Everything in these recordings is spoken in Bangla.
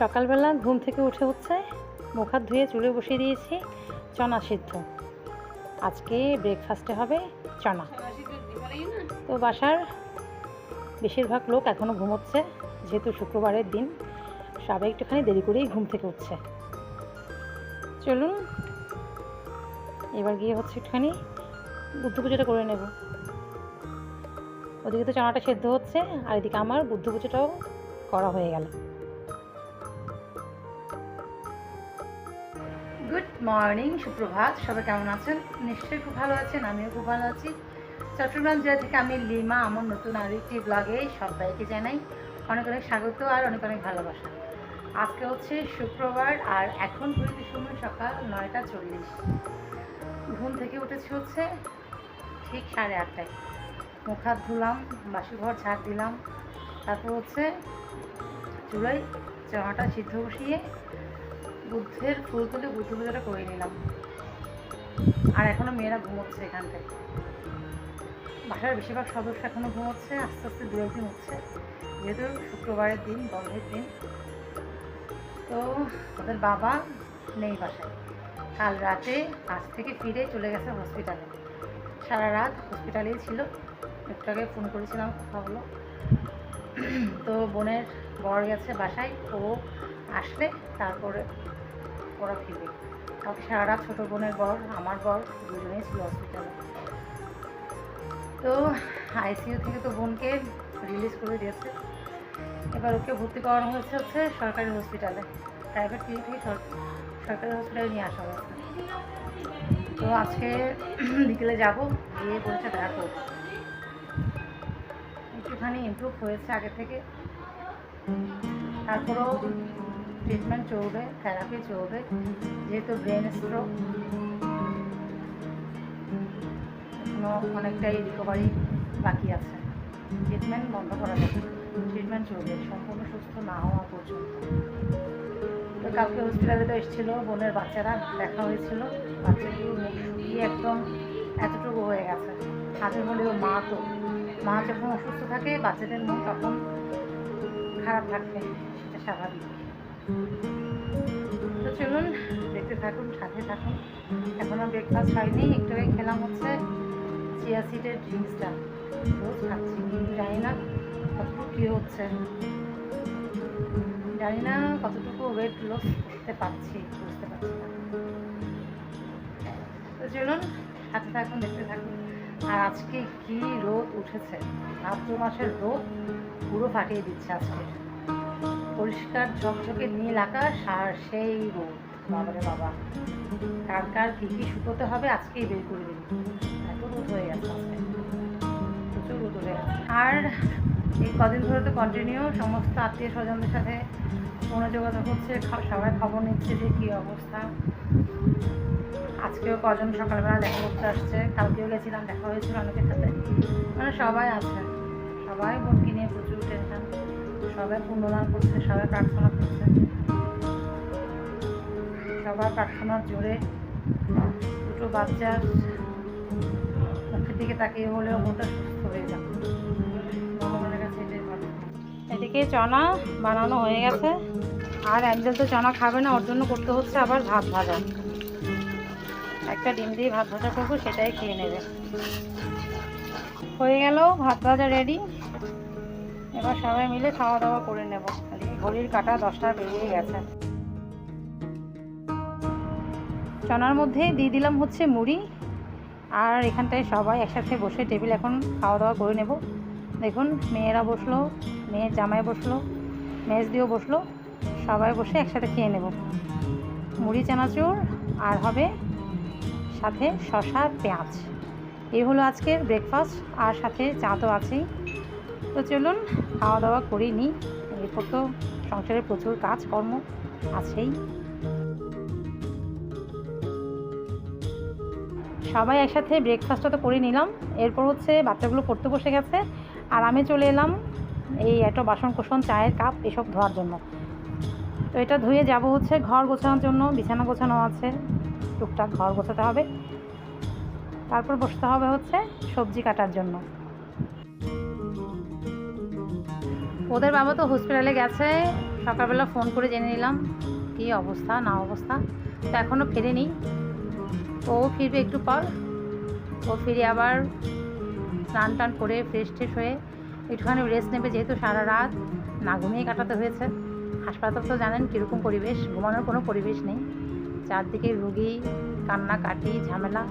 সকালবেলা ঘুম থেকে উঠে হচ্ছে, মুখ হাত ধুয়ে চুলে বসিয়ে দিয়েছি, চনা সিদ্ধ। আজকে ব্রেকফাস্টে হবে চনা। তো বাসার বেশিরভাগ লোক এখনও ঘুমোচ্ছে, যেহেতু শুক্রবারের দিন, সবাই একটুখানি দেরি করেই ঘুম থেকে উঠছে। চলুন, এবার গিয়ে হচ্ছে একটুখানি বুদ্ধ পুজোটা করে নেব। ওদিকে তো চানাটা সেদ্ধ হচ্ছে, আর এদিকে আমার বুদ্ধ পুজোটাও করা হয়ে গেল। গুড মর্নিং সুপ্রভাত। সবাই কেমন আছেন? নিশ্চয়ই খুব ভালো আছেন, আমিও খুব ভালো আছি। চট্টগ্রাম জেলা থেকে আমি লিমা, আমার নতুন আরেকটি ব্লগে সবাইকে জানাই অনেক অনেক স্বাগত আর অনেক অনেক ভালোবাসা। আজকে হচ্ছে শুক্রবার আর এখন ঘুরতে সময় সকাল নয়টা চল্লিশ। ঘুম থেকে উঠেছি হচ্ছে ঠিক সাড়ে আটটায়। মুখ হাত ধুলাম বাসি ঘর ঝাড় দিলাম। তারপর হচ্ছে চুলোয় চানাটা সিদ্ধ বসিয়ে বুদ্ধের ফুল তুলে বুদ্ধ পুজোটা করে নিলাম। আর এখনও মেয়েরা ঘুমোচ্ছে এখান থেকে। বাসার বেশিরভাগ সদস্য এখনও ঘুমোচ্ছে, আস্তে আস্তে দু একদিন হচ্ছে। যেহেতু শুক্রবারের দিন, বন্ধের দিন, তো ওদের বাবা নেই বাসায়। কাল রাতে কাজ থেকে ফিরে চলে গেছে হসপিটালে সারা রাত হসপিটালেই ছিল। একটু আগে ফোন করেছিলাম, কথা হলো। তো বোনের বর গেছে বাসায়, ও আসলে তারপরে ওরা ফিরবে কাউকে সারা ছোটো বোনের বর আমার বর দুজনেই ছিল হসপিটালে তো আইসিইউ থেকে তো বোনকে রিলিজ করে দিয়েছে। এবার ওকে ভর্তি করানো হয়েছে হচ্ছে সরকারি হসপিটালে প্রাইভেট ক্লিনিক থেকে সরকারি হসপিটালে নিয়ে আসা হয়েছে। তো আজকে বিকেলে যাব, গিয়ে বলছে দেখা করব। একটুখানি ইমপ্রুভ হয়েছে আগে থেকে। তারপরেও ট্রিটমেন্ট চলবে থেরাপি চলবে যেহেতু ব্রেন স্ট্রোক এখনও অনেকটাই রিকভারি বাকি আছে। ট্রিটমেন্ট বন্ধ করা যাবে ট্রিটমেন্ট চলবে সম্পূর্ণ সুস্থ না হওয়া পর্যন্ত। তো কালকে হসপিটালে তো এসেছিল বোনের বাচ্চারা, দেখা হয়েছিল। বাচ্চাগুলো মুখ শুকিয়ে একদম এতটুকু হয়ে গেছে। হাতের হলেও মা তো, মা যখন অসুস্থ থাকে, বাচ্চাদের মন তখন খারাপ থাকবে, সেটা স্বাভাবিক। তো চলুন, দেখতে থাকুন, সাথে থাকুন। এখনও ব্রেকফাস্ট হয়নি, একটু খেলাম হচ্ছে চিয়া সিডের ড্রিঙ্কসটা রোজ খাচ্ছি, কিন্তু জানি না কতটুকু কী হচ্ছে। জানি না কতটুকু ওয়েট লস করতে পারছি, বুঝতে পারছি না। তো চলুন, সাথে থাকুন, দেখতে থাকুন। আর আজকে কি রোদ উঠেছে? ভাদ্র মাসের রোদ পুরো ফাটিয়ে দিচ্ছে আজকে। পরিষ্কার ঝকঝকে নীল আকাশ আর সেই রোদ। বাবারে বাবা। কার কার কী কী শুকোতে হবে আজকেই বের করে দিন। এত রোদ হয়ে গেছে। প্রচুর রোদ হয়ে আর এই কদিন ধরে তো কন্টিনিউ সমস্ত আত্মীয় স্বজনদের সাথে ফোনে যোগাযোগ হচ্ছে সবাই খবর নিচ্ছে যে কী অবস্থা। আজকেও কজন সকালবেলা দেখা করতে আসছে? কালকেও গেছিলাম, দেখা হয়েছিল অনেকের সাথে। মানে সবাই আছে। সবাই বোনকে নিয়ে প্রচুর সবাই পুণ্যদান করছে, সবাই প্রার্থনা করছে। সবার প্রার্থনার জোরে। দুটো বাচ্চার মুখের দিকে তাকিয়ে হলেও মনটা সুস্থ হয়ে যাবে এদিকে চনা বানানো হয়ে গেছে। আর একজন তো চনা খাবে না, ওর জন্য করতে হচ্ছে আবার ভাত ভাজা। একটা ডিম দিয়ে ভাত ভাজা করব, সেটাই খেয়ে নেবে। হয়ে গেল ভাত ভাজা রেডি। এবার সবাই মিলে খাওয়া দাওয়া করে নেব। ঘড়ির কাটা দশটা বেরিয়ে গেছে। চনার মধ্যে দিয়ে দিলাম হচ্ছে মুড়ি। আর এখানটায় সবাই একসাথে বসে টেবিল এখন খাওয়া দাওয়া করে নেব। দেখুন, মেয়েরা বসল, মেয়ের জামাই বসল মেজ দিয়েও বসল। সবাই বসে একসাথে খেয়ে নেব। মুড়ি, চানাচুর, আর হবে সাথে শশা পেঁয়াজ। এই হলো আজকের ব্রেকফাস্ট আর সাথে চা তো আছেই। তো চলুন খাওয়া দাওয়া করে নিই। এরপর তো সংসারে প্রচুর কাজকর্ম আছেই। সবাই একসাথে ব্রেকফাস্টটা তো করে নিলাম। এরপর হচ্ছে বাচ্চাগুলো পড়তে বসে গেছে। আর আমি চলে এলাম এই একটা বাসন কোসন চায়ের কাপ এসব ধোয়ার জন্য। তো এটা ধুয়ে যাব হচ্ছে ঘর গোছানোর জন্য, বিছানা গোছানো আছে। টুকটাক ঘর গোছাতে হবে। তারপর বসতে হবে হচ্ছে সবজি কাটার জন্য। ওদের বাবা তো হসপিটালে গেছে। সকালবেলা ফোন করে জেনে নিলাম, কী অবস্থা, না অবস্থা। তো এখনও ফেরেনি। ও ফিরবে একটু পর। ও ফিরে আবার স্নান টান করে ফ্রেশ ট্রেশ হয়ে একটুখানি রেস্ট নেবে যেহেতু সারা রাত। না ঘুমিয়ে কাটাতে হয়েছে। হাসপাতাল তো জানেন কীরকম পরিবেশ, ঘুমানোর কোনো পরিবেশ নেই। চারদিকে রুগী কান্নাকাটি ঝামেলা।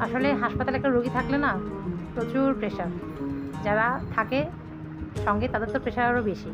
আসলে হাসপাতালে একটা রুগী থাকলে না প্রচুর প্রেশার যারা থাকে সঙ্গে তাদের তো প্রেশার আরও বেশি।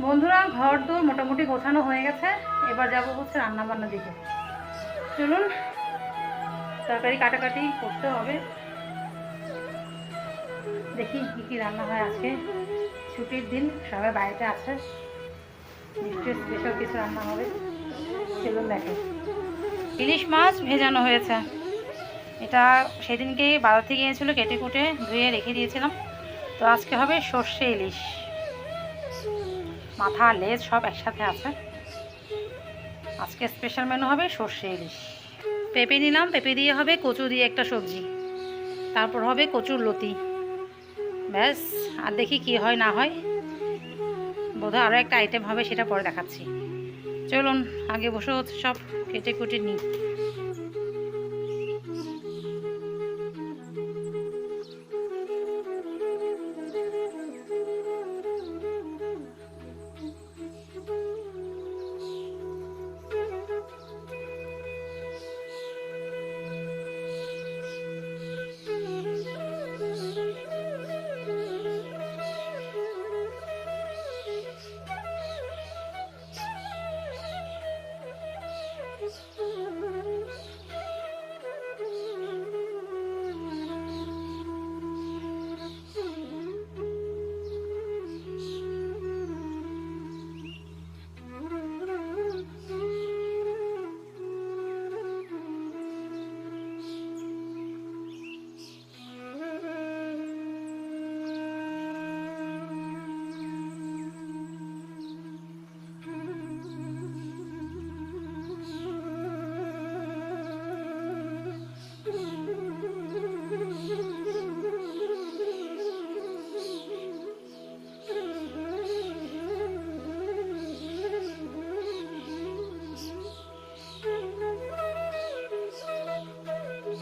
বন্ধুরা, ঘর দোর মোটামুটি গোছানো হয়ে গেছে। এবার যাব হচ্ছে রান্না বান্নার দিকে। চলুন, তরকারি কাটাকাটি করতে হবে। দেখি কী কী রান্না হয় আজকে। ছুটির দিন, সবাই বাড়িতে আছে নিশ্চয়ই স্পেশাল কিছু রান্না হবে। চলুন দেখে। ইলিশ মাছ ভেজানো হয়েছে। এটা সেদিনকে বাজার থেকে এনেছিলো, কেটে কুটে ধুয়ে রেখে দিয়েছিলাম। তো আজকে হবে সর্ষে ইলিশ। মাথা, লেজ সব একসাথে আছে। আজকে স্পেশাল মেনু হবে সর্ষে ইলিশ। পেঁপে নিলাম, পেঁপে দিয়ে হবে কচু দিয়ে একটা সবজি। তারপর হবে কচুর লতি। ব্যাস, আর দেখি কি হয়, না হয়। বোধহয় আরও একটা আইটেম হবে, সেটা পরে দেখাচ্ছি। চলুন, আগে বসে সব, কেটে কুটে নিই।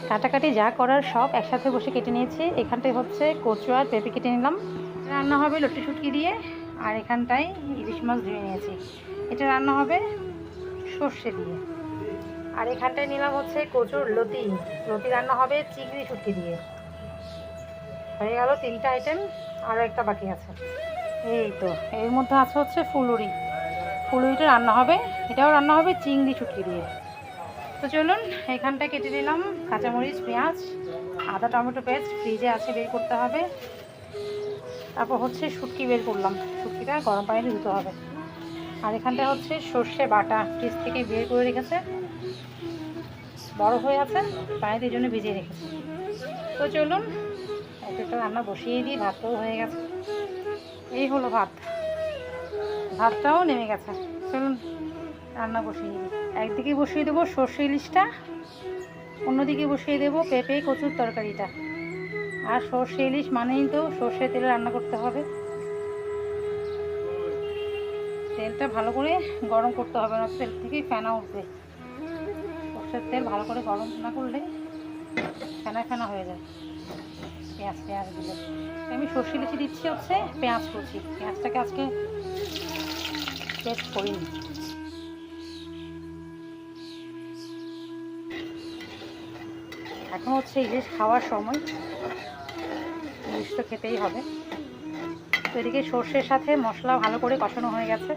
কাটাকাটি যা করার সব একসাথে বসে কেটে নিয়েছি। এখানটায় হচ্ছে কচু আর পেঁপে কেটে নিলাম। রান্না হবে লটি শুটকি দিয়ে, আর এখানটায় ইলিশ মাছ ধুয়ে নিয়েছি। এটা রান্না হবে সর্ষে দিয়ে। আর এখানটায় নিলাম হচ্ছে কচুর লতি। লতি রান্না হবে চিংড়ি শুটকি দিয়ে। হয়ে গেল তিনটা আইটেম আরও একটা বাকি আছে। এই তো, এর মধ্যে আছে হচ্ছে ফুলুরি। ফুলুরিটা রান্না হবে, এটাও রান্না হবে চিংড়ি শুটকি দিয়ে। তো চলুন, এখানটা কেটে নিলাম। কাঁচামরিচ, পেঁয়াজ, আদা, টমেটো পেস্ট, ফ্রিজে আছে, বের করতে হবে। তারপর হচ্ছে শুটকি বের করলাম। শুটকিটা গরম পানিতে ধুতে হবে। আর এখানটা হচ্ছে সর্ষে বাটা, ফ্রিজ থেকে বের করে রেখেছে। বড় হয়ে আছে, পানিতে এই জন্য ভিজিয়ে রেখেছে। তো চলুন একটা রান্না বসিয়ে দিই ভাতটাও হয়ে গেছে। এই হলো ভাত। ভাতটাও নেমে গেছে। চলুন, রান্না বসিয়ে দিই। একদিকে বসিয়ে দেবো সর্ষে ইলিশটা, অন্যদিকে বসিয়ে দেবো পেঁপে, কচুর তরকারিটা। আর সর্ষে ইলিশ মানেই তো সর্ষে তেলে রান্না করতে হবে। তেলটা ভালো করে গরম করতে হবে না, তেল থেকেই ফেনা উঠবে। সর্ষের তেল ভালো করে গরম না করলে ফেনা ফেনা হয়ে যায়। পেঁয়াজ পেঁয়াজ দিলে। আমি সর্ষে লিচি দিচ্ছি হচ্ছে পেঁয়াজ করছি পেঁয়াজটাকে আজকে পেস্ট করিনি। এখন হচ্ছে ইলিশ খাওয়ার সময়। ইলিশ তো খেতেই হবে। তো এদিকে সর্ষের সাথে মশলা ভালো করে কষানো হয়ে গেছে।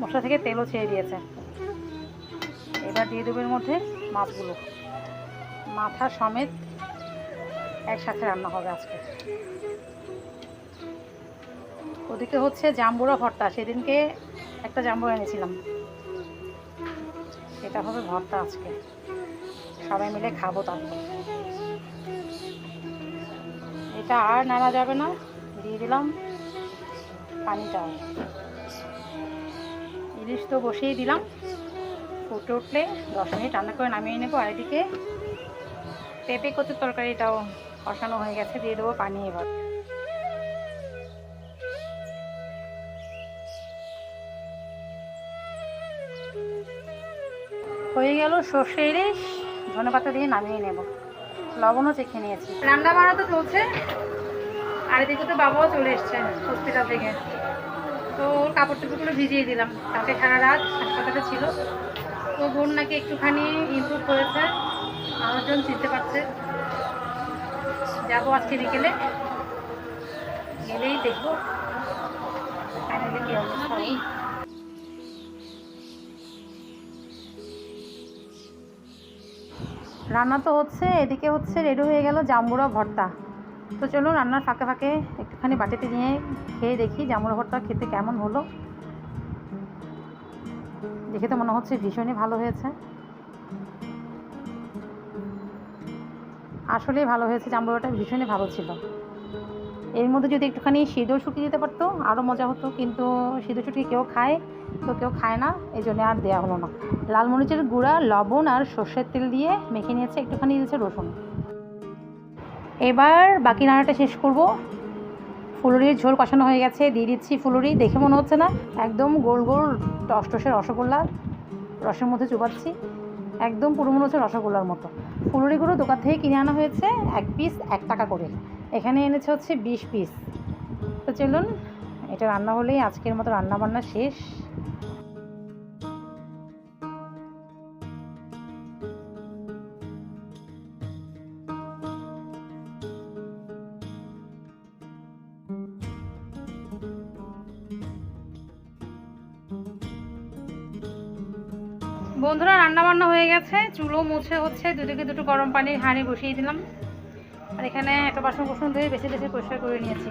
মশলা থেকে তেলও ছেড়ে দিয়েছে। এবার দিয়ে দেবো এর মধ্যে মাছগুলো। মাথা সমেত একসাথে রান্না হবে আজকে। ওদিকে হচ্ছে জাম্বুরা ভর্তা। সেদিনকে একটা জাম্বুরা এনেছিলাম। সেটা হবে ভর্তা আজকে। সবাই মিলে খাব তারপর এটা আর নাড়া যাবে না। দিয়ে দিলাম পানিটাও ইলিশ তো বসিয়ে দিলাম। ফুটে উঠলে দশ মিনিট রান্না করে নামিয়ে নেব। আর এদিকে পেঁপে কচুর তরকারিটাও কষানো হয়ে গেছে। দিয়ে দেবো পানি এবার। হয়ে গেল সর্ষে ইলিশ। ধনে পাতা দিয়ে নামিয়ে নেব। লবণও চেখে নিয়েছি। রান্না বান্না তো চলছে। আর এদিকে তো বাবাও চলে এসছে হসপিটাল থেকে। তো ওর কাপড় টুকুরগুলো ভিজিয়ে দিলাম। তাতে সারা রাত হাসপাতালে ছিল। তো বোন নাকি একটুখানি ইমপ্রুভ করেছে। মানুষজন চিনতে পারছে। যাব আজকে বিকেলে। গেলেই দেখব। কী অবস্থা। রান্না তো হচ্ছে, এদিকে হচ্ছে রেডি হয়ে গেল জাম্বুরা ভর্তা। তো চলুন রান্নার ফাঁকে ফাঁকে একটুখানি বাটিতে নিয়ে খেয়ে দেখি জাম্বুরা ভর্তা খেতে কেমন হলো। দেখে তো মনে হচ্ছে ভীষণই ভালো হয়েছে। আসলেই ভালো হয়েছে জাম্বুরাটা ভীষণই ভালো ছিল। এর মধ্যে যদি একটুখানি সিঁদুর শুকিয়ে দিতে পারতো আরও মজা হতো, কিন্তু সিঁদুর শুকিয়ে কেউ খায় তো কেউ খায় না, এই জন্য আর দেওয়া হলো না। লাল মরিচের গুঁড়া, লবণ আর সর্ষের তেল দিয়ে মেখে নিয়েছে, একটুখানি দিয়েছে রসুন। এবার বাকি রান্নাটা শেষ করব। ফুলুরির ঝোল কষানো হয়ে গেছে, দিয়ে দিচ্ছি ফুলুরি। দেখে মনে হচ্ছে না, একদম গোল গোল টসটসে রসগোল্লা রসের মধ্যে চুপাচ্ছি একদম পুরো মনে হচ্ছে রসগোল্লার মতো। ফুলুরিগুলো দোকান থেকে কিনে আনা হয়েছে, এক পিস এক টাকা করে। এখানে এনেছে হচ্ছে বিশ পিস তো চলুন, এটা রান্না হলেই আজকের মতো রান্না বান্না শেষ। বন্ধুরা রান্না বান্না হয়ে গেছে। চুলো মুছে হচ্ছে, দুদিকে দুটো গরম পানির হাঁড়ি বসিয়ে দিলাম। আর এখানে একটা বাসন কুসন ধুয়ে বেশি বেশি পরিষ্কার করে নিয়েছি।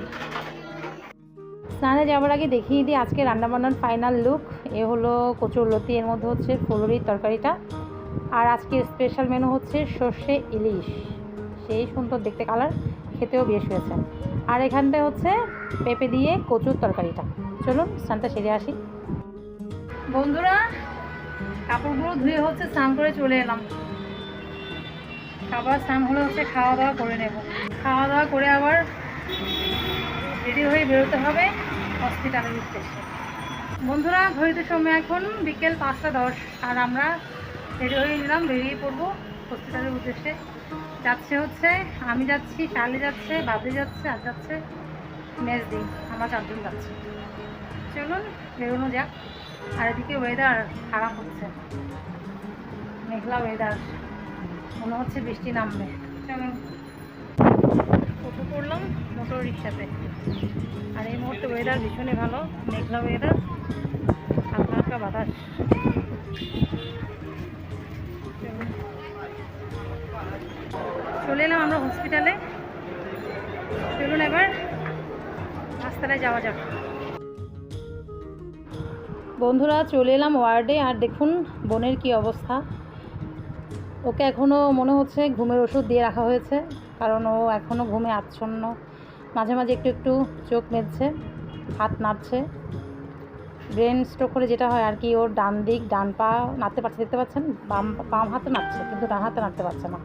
স্নানে যাওয়ার আগে দেখিয়ে দিই আজকে রান্নাবান্নার ফাইনাল লুক এ হলো কচুর লতি, এর মধ্যে হচ্ছে ফুলুরির তরকারিটা। আর আজকে স্পেশাল মেনু হচ্ছে সর্ষে ইলিশ। সেই সুন্দর দেখতে কালার খেতেও বেশ হয়েছে। আর এখানটায় হচ্ছে পেঁপে দিয়ে কচুর তরকারিটা। চলুন, স্নানটা সেরে আসি। বন্ধুরা কাপড়গুলো ধুয়ে হচ্ছে স্নান করে চলে এলাম। আবার স্নান হলে হচ্ছে খাওয়া দাওয়া করে নেব। খাওয়া দাওয়া করে আবার রেডি হয়ে বেরোতে হবে হসপিটালের উদ্দেশ্যে। বন্ধুরা, ঘড়িতে সময় এখন বিকেল পাঁচটা দশ আর আমরা রেডি হয়ে নিলাম বেরিয়ে পড়ব হসপিটালের উদ্দেশ্যে। যাচ্ছে হচ্ছে, আমি যাচ্ছি শালি যাচ্ছে, বাবলি যাচ্ছে, আর যাচ্ছে মেজদি, আমরা চারজন যাচ্ছি। চলুন, বেরোনো যাক। আর এদিকে ওয়েদার খারাপ হচ্ছে। মেঘলা ওয়েদার মনে হচ্ছে বৃষ্টি নামবে। চলুন টোটো করলাম মোটর রিক্সাতে আর এই মুহূর্তে ওয়েদার ভীষণই ভালো, মেঘলা ওয়েদার হালকা হালকা বাতাস চলে এলাম আমরা হসপিটালে চলুন এবার রাস্তাটায় যাওয়া যাক। বন্ধুরা, চলে এলাম ওয়ার্ডে। আর দেখুন, বোনের কি অবস্থা। ওকে এখনও মনে হচ্ছে ঘুমের ওষুধ দিয়ে রাখা হয়েছে, কারণ ও এখনও ঘুমে আচ্ছন্ন। মাঝে মাঝে একটু একটু চোখ মেলছে, হাত নাড়ছে। ব্রেন স্ট্রোক হলে যেটা হয় আর কি, ওর ডান দিক, ডান পা নাড়তে পারছে, দেখতে পাচ্ছেন? বাম বাম হাতে নাড়ছে, কিন্তু ডান হাতে নাড়তে পারছে না।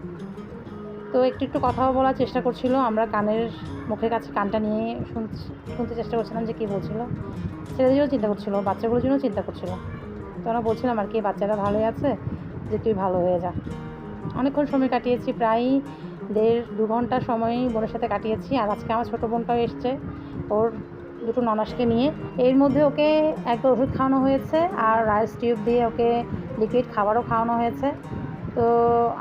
তো একটু একটু কথাও বলার চেষ্টা করছিল। আমরা কানের মুখের কাছে কানটা নিয়ে শুনতে শুনতে চেষ্টা করছিলাম যে কী বলছিল। ছেলেদের জন্য চিন্তা করছিল, বাচ্চাগুলোর জন্য চিন্তা করছিল। তো আমরা বলছিলাম, আর কি, বাচ্চারা ভালোই আছে? যে তুই ভালো হয়ে যা। অনেকক্ষণ সময় কাটিয়েছি, প্রায় দেড় দু ঘণ্টা সময় বোনের সাথে কাটিয়েছি। আর আজকে আমার ছোটো বোনটাও এসছে, ওর দুটো ননাসকে নিয়ে। এর মধ্যে ওকে একটা ওষুধ খাওয়ানো হয়েছে, আর রাইস টিউব দিয়ে ওকে লিকুইড খাবারও খাওয়ানো হয়েছে। তো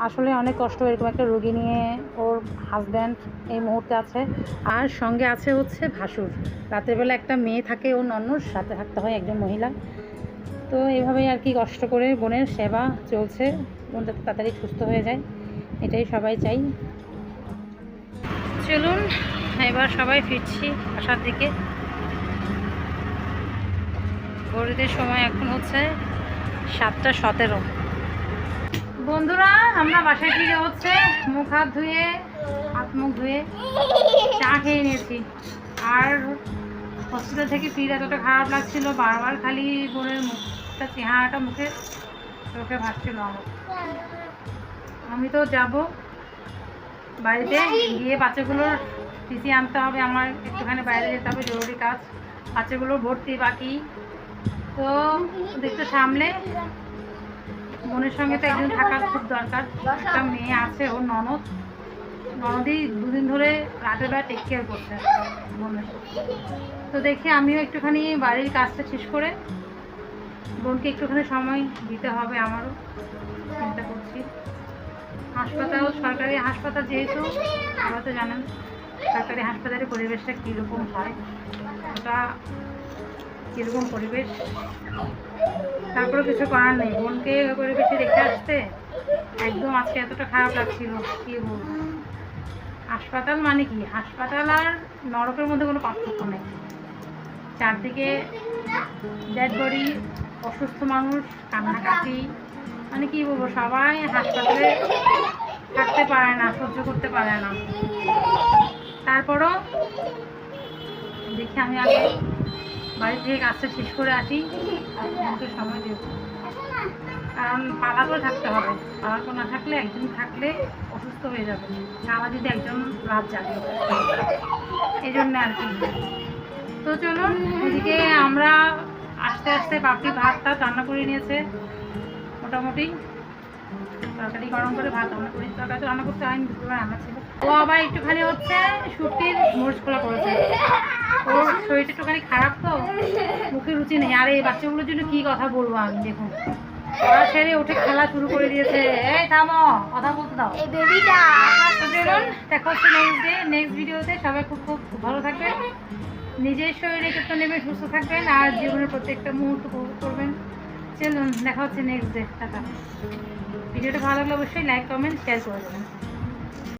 আসলে অনেক কষ্ট এরকম একটা রুগী নিয়ে ওর হাজব্যান্ড এই মুহূর্তে আছে। আর সঙ্গে আছে হচ্ছে ভাসুর। রাতের বেলা একটা মেয়ে থাকে ওর নন্নর সাথে থাকতে হয় একজন মহিলা। তো এইভাবেই আর কি কষ্ট করে বোনের সেবা চলছে। বোন যাতে তাড়াতাড়ি সুস্থ হয়ে যায়, এটাই সবাই চাই। চলুন, এবার সবাই ফিরছি বাসার দিকে। ঘড়িতে সময় এখন হচ্ছে সাতটা সতেরো। বন্ধুরা, আমরা বাসায় ফিরে হচ্ছে। মুখ হাত ধুয়ে, হাত মুখ ধুয়ে চা খেয়ে নিয়েছি। আর হসপিটাল থেকে ফিরে এতটা খারাপ লাগছিল, বারবার খালি বোনের মুখটা, চেহারাটা মুখে, চোখে ভাসছিল আমার। আমি তো যাব বাড়িতে, গিয়ে বাচ্চাগুলোর টিসি আনতে হবে আমার, একটুখানি বাইরে যেতে হবে, জরুরি কাজ। বাচ্চাগুলোর ভর্তি বাকি। তো দেখতে সামলে বোনের সঙ্গে তো একজন থাকার খুব দরকার। একটা মেয়ে আছে, ওর ননদ। ননদই দুদিন ধরে রাতের বেলা টেক কেয়ার করছে বোনের। তো দেখি আমিও একটুখানি বাড়ির কাজটা শেষ করে বোনকে একটুখানি সময় দিতে হবে আমারও, চিন্তা করছি। হাসপাতাল, সরকারি হাসপাতাল যেহেতু আমরা তো জানেন সরকারি হাসপাতালের পরিবেশটা কীরকম হয়, ওটা কীরকম পরিবেশ? তারপরে কিছু করার নেই। বোনকে করে পরিবেশে রেখে আসতে একদম আজকে এতটা খারাপ লাগছিল। কী বলব? হাসপাতাল মানে কি? হাসপাতাল আর নরকের মধ্যে কোনো পার্থক্য নেই। চারদিকে ডেড বডি, অসুস্থ মানুষ, কান্নাকাটি মানে কি বলব, সবাই হাসপাতালে থাকতে পারে না, সহ্য করতে পারে না। তারপরও দেখি আমি আগে বাড়ি থেকে কাজটা শেষ করে আসি। আমাকে সময় দেব কারণ পালাতেও থাকতে হবে। পালাতো না থাকলে একজন থাকলে অসুস্থ হয়ে যাবে। সারা যদি একজন রাত জাগে। এই জন্য আর কি। তো চলুন এদিকে আমরা আস্তে আস্তে বাপি ভাতটা রান্না করে নিয়েছে। মোটামুটি। তরকারি গরম করে ভাত রান্না করি তরকারি তো রান্না করতে হয়নি দুপুরে রান্না ছিল। ও আবার একটুখানি হচ্ছে সুটির মরিচ খোলা করেছে। ওর শরীরটা একটুখানি খারাপ তো মুখে রুচি নেই। আর এই বাচ্চাগুলোর জন্য কি কথা বলব আমি দেখুন। ওরা সেরে উঠে খেলা শুরু করে দিয়েছে। এই থামো কথা বলতে দাও। দেখা হচ্ছে নেক্সট ডে নেক্সট ভিডিওতে সবাই খুব খুব ভালো থাকবেন। নিজের শরীরে যত্ন নেবেন সুস্থ থাকবেন আর জীবনের প্রত্যেকটা মুহূর্ত উপভোগ করবেন। চলুন দেখা হচ্ছে নেক্সট ডে টাটা। ভিডিওটা ভালো লাগলে অবশ্যই লাইক কমেন্ট শেয়ার করে দেবেন।